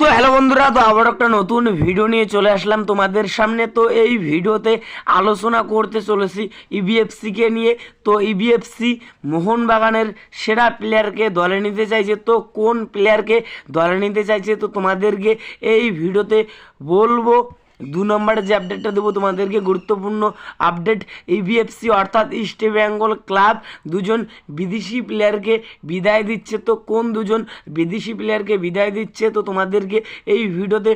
তো হ্যালো বন্ধুরা, তো আবার একটা নতুন ভিডিও নিয়ে চলে আসলাম তোমাদের সামনে। তো এই ভিডিওতে আলোচনা করতে চলেছি ইবিএফসিকে নিয়ে। তো ইবিএফসি মোহনবাগানের সেরা প্লেয়ারকে দলে নিতে চাইছে। তো কোন প্লেয়ারকে দলে নিতে চাইছে, তো তোমাদেরকে এই ভিডিওতে বলব। দু নম্বরে যে আপডেটটা দেবো, তোমাদেরকে গুরুত্বপূর্ণ আপডেট ইবিএফসি অর্থাৎ ইস্ট বেঙ্গল ক্লাব দুজন বিদেশি প্লেয়ারকে বিদায় দিচ্ছে। তো কোন দুজন বিদেশি প্লেয়ারকে বিদায় দিচ্ছে, তো তোমাদেরকে এই ভিডিওতে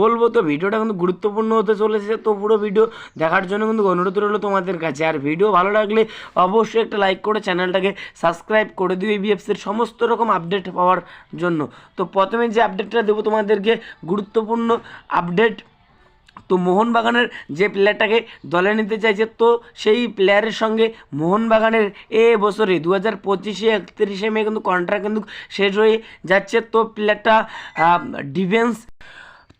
বলব। তো ভিডিওটা কিন্তু গুরুত্বপূর্ণ হতে চলেছে। তো পুরো ভিডিও দেখার জন্য কিন্তু অনুরোধ রইল তোমাদের কাছে। আর ভিডিও ভালো লাগলে অবশ্যই একটা লাইক করে চ্যানেলটাকে সাবস্ক্রাইব করে দিও ইবিএফসির সমস্ত রকম আপডেট পাওয়ার জন্য। তো প্রথমে যে আপডেটটা দেবো তোমাদেরকে, গুরুত্বপূর্ণ আপডেট তো মোহনবাগানের যে প্লেয়ারটাকে দলে নিতে চাইছে, তো সেই প্লেয়ারের সঙ্গে মোহনবাগানের এ বছরে দু হাজার পঁচিশে একত্রিশে মে কিন্তু কন্ট্রাক্ট কিন্তু শেষ হয়ে যাচ্ছে। তো প্লেয়ারটা ডিফেন্স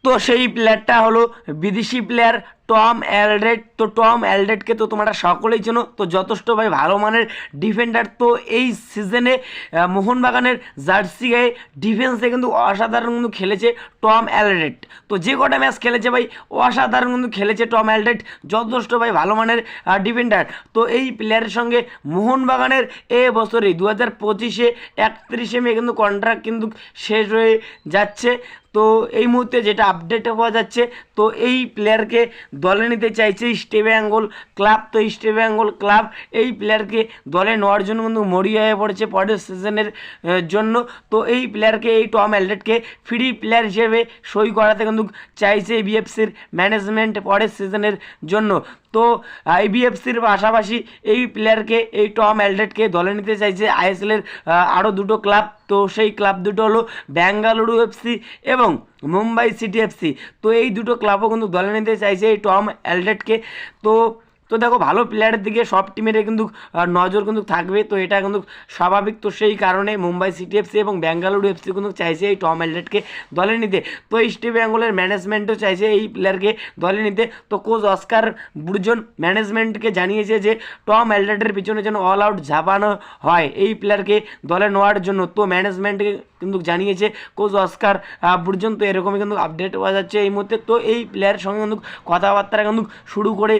তো সেই প্লেয়ারটা হলো বিদেশি প্লেয়ার টম অ্যালডেট তো টম অ্যালডেটকে তো তোমরা সকলেই চেনো, তো যথেষ্ট ভাই ভালো মানের ডিফেন্ডার তো এই সিজনে মোহনবাগানের জার্সি গায়ে ডিফেন্সে কিন্তু অসাধারণ কিন্তু খেলেছে টম অ্যালডেট তো যে কটা ম্যাচ খেলেছে ভাই, অসাধারণ কিন্তু খেলেছে টম অ্যালডেট যথেষ্ট ভাই ভালো মানের ডিফেন্ডার তো এই প্লেয়ারের সঙ্গে মোহনবাগানের এ বছরে দু হাজার পঁচিশে একত্রিশে মে কিন্তু কন্ট্রাক্ট কিন্তু শেষ হয়ে যাচ্ছে। তো এই মুহূর্তে যেটা আপডেট পাওয়া যাচ্ছে, তো এই প্লেয়ারকে দলে নিতে চাইছে স্টে বেঙ্গল ক্লাব। তো স্টে বেঙ্গল ক্লাব এই প্লেয়ারকে দলে নেওয়ার জন্য কিন্তু মরিয়া হয়ে পড়েছে পরের সিজনের জন্য। তো এই প্লেয়ারকে এই টম অ্যালডেটকে ফ্রি প্লেয়ার হিসেবে সই করাতে কিন্তু চাইছে বিএফসির ম্যানেজমেন্ট পরের সিজনের জন্য। তো আইবিএফসির পাশাপাশি এই প্লেয়ারকে এই টম অ্যালডেটকে দলে নিতে চাইছে আইএসএলের আরও দুটো ক্লাব তো সেই ক্লাব দুটো হলো ব্যাঙ্গালুরু এফসি এবং মুম্বাই সিটি এফসি তো এই দুটো ক্লাবও কিন্তু দলে নিতে চাইছে এই টম অ্যালডেটকে তো তো দেখো ভালো প্লেয়ারের দিকে সব টিমের কিন্তু নজর কিন্তু থাকবে। তো এটা কিন্তু স্বাভাবিক। তো সেই কারণে মুম্বাই সিটি এফসি এবং ব্যাঙ্গালুরু এফসি কিন্তু চাইছে এই টম অ্যালডেটকে দলে নিতে। তো ইস্ট বেঙ্গলের ম্যানেজমেন্টও চাইছে এই প্লেয়ারকে দলে নিতে। তো কোচ অস্কার বুর্জন ম্যানেজমেন্টকে জানিয়েছে যে টম অ্যালডেটের পিছনে যেন অল আউট ঝাপানো হয় এই প্লেয়ারকে দলে নেওয়ার জন্য। তো ম্যানেজমেন্টকে কিন্তু জানিয়েছে কোচ অস্কার বুর্জন। তো এরকমই কিন্তু আপডেট পাওয়া যাচ্ছে এই মুহূর্তে। তো এই প্লেয়ারের সঙ্গে কিন্তু কথাবার্তা কিন্তু শুরু করে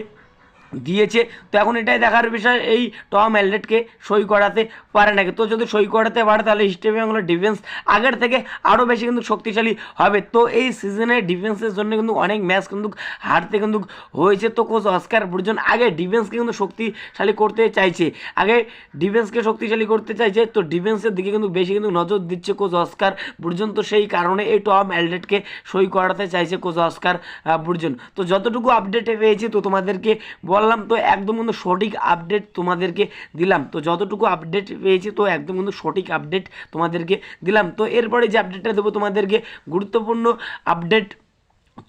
দিয়েছে। তো এখন এটাই দেখার বিষয়, এই টম অ্যালডেটকে সই করাতে পারে নাকি? তো যদি সই করাতে পারে, তাহলে ইস্ট বেঙ্গলের ডিফেন্স আগের থেকে আরও বেশি কিন্তু শক্তিশালী হবে। তো এই সিজনে ডিফেন্সের জন্য কিন্তু অনেক ম্যাচ কিন্তু হারতে কিন্তু হয়েছে। তো কোচ অস্কার বুর্জন আগে ডিফেন্সকে কিন্তু শক্তিশালী করতে চাইছে। আগে ডিফেন্সকে শক্তিশালী করতে চাইছে, তো ডিফেন্সের দিকে কিন্তু বেশি কিন্তু নজর দিচ্ছে কোচ অস্কার বুর্জন। তো সেই কারণে এই টম অ্যালডেটকে সই করাতে চাইছে কোচ অস্কার বুর্জন। তো যতটুকু আপডেটে পেয়েছি, তো তোমাদেরকে বললাম তো একদম কিন্তু সঠিক আপডেট তোমাদেরকে দিলাম। তো যতটুকু আপডেট পেয়েছি তো একদম কিন্তু সঠিক আপডেট তোমাদেরকে দিলাম। তো এরপরে যে আপডেটটা দেবো তোমাদেরকে, গুরুত্বপূর্ণ আপডেট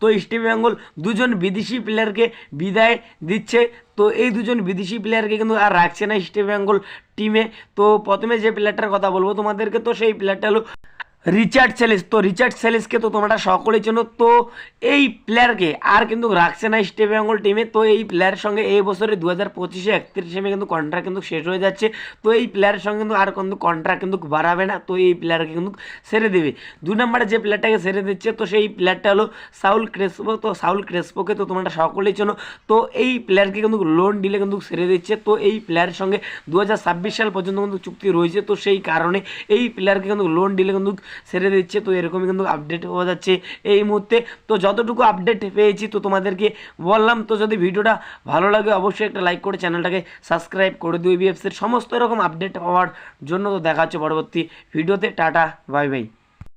তো ইস্ট বেঙ্গল দুজন বিদেশি প্লেয়ারকে বিদায় দিচ্ছে। তো এই দুজন বিদেশি প্লেয়ারকে কিন্তু আর রাখছে না ইস্ট বেঙ্গল টিমে তো প্রথমে যে প্লেয়ারটার কথা বলব তোমাদেরকে, তো সেই প্লেয়ারটা হলো রিচার্ড সেলিস। তো রিচার্ড সেলিসকে তো তোমরা সকলেই চেনো। তো এই প্লেয়ারকে আর কিন্তু রাখছে না ইস্ট বেঙ্গল টিমে তো এই প্লেয়ারের সঙ্গে এই বছরে দু হাজার পঁচিশে একত্রিশে মে কিন্তু কন্ট্রাক্ট কিন্তু শেষ হয়ে যাচ্ছে। তো এই প্লেয়ারের সঙ্গে কিন্তু আর কিন্তু কন্ট্রাক্ট কিন্তু বাড়াবে না। তো এই প্লেয়ারকে কিন্তু সেরে দেবে। দু নম্বরে যে প্লেয়ারটাকে সেরে দিচ্ছে, তো সেই প্লেয়ারটা হলো সাউল ক্রেসপো। তো সাউল ক্রেসপোকে তো তোমরা সকলেই চেনো। তো এই প্লেয়ারকে কিন্তু লোন ডিলে কিন্তু সেরে দিচ্ছে। তো এই প্লেয়ারের সঙ্গে দু হাজার ছাব্বিশ সাল পর্যন্ত কিন্তু চুক্তি রয়েছে। তো সেই কারণে এই প্লেয়ারকে কিন্তু লোন ডিলে কিন্তু ছেড়ে দিচ্ছে, তো এরকমই কিন্তু আপডেট হওয়া যাচ্ছে এই মুহূর্তে। তো যতটুকু আপডেট পেয়েছি, তো তোমাদেরকে বললাম, তো যদি ভিডিওটা ভালো লাগে, অবশ্যই একটা লাইক করে চ্যানেলটাকে সাবস্ক্রাইব করে দিও বিএফসির সমস্ত রকম আপডেট পাওয়ার জন্য তো দেখা হচ্ছে পরবর্তী ভিডিওতে। Tata bye bye